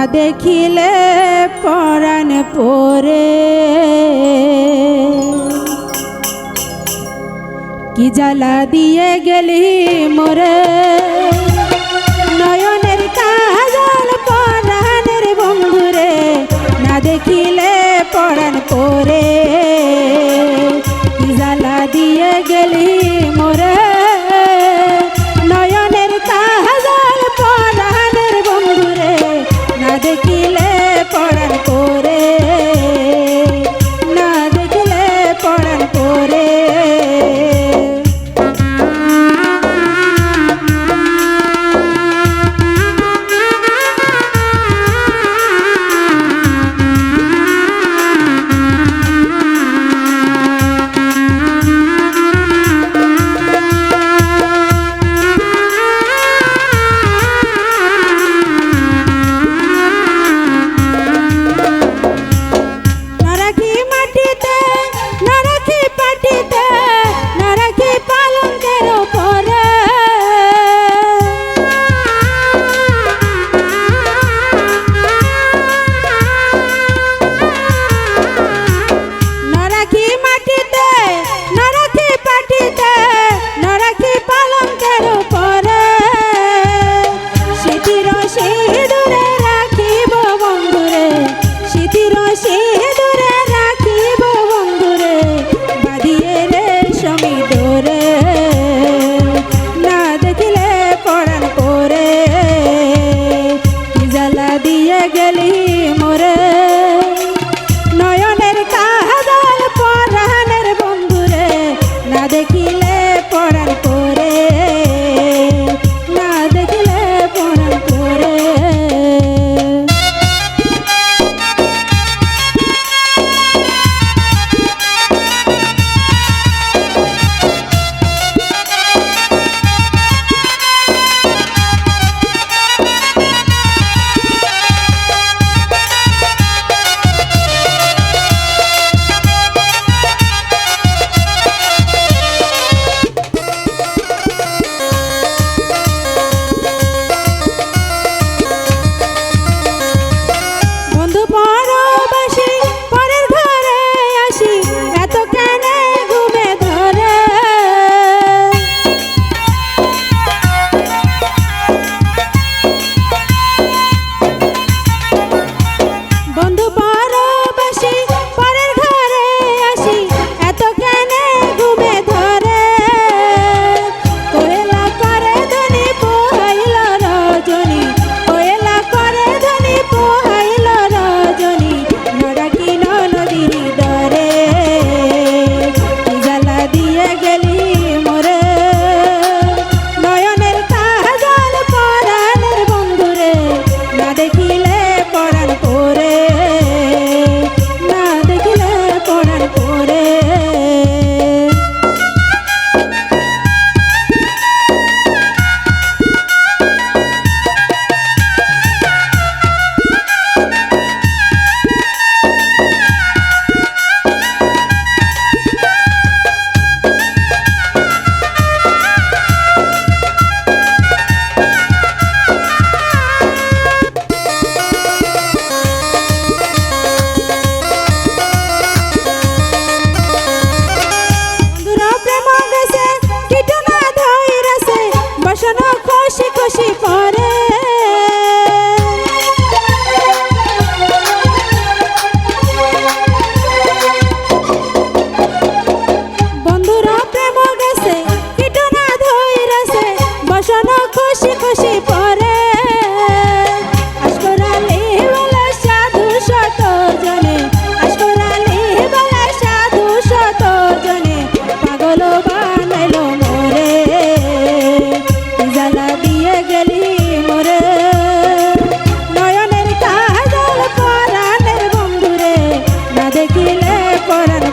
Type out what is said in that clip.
না দেখিলে পরাণ পরে। কি জ্বালা দিয়ে গেলি মোরে? নয় থাকিলে পরাণ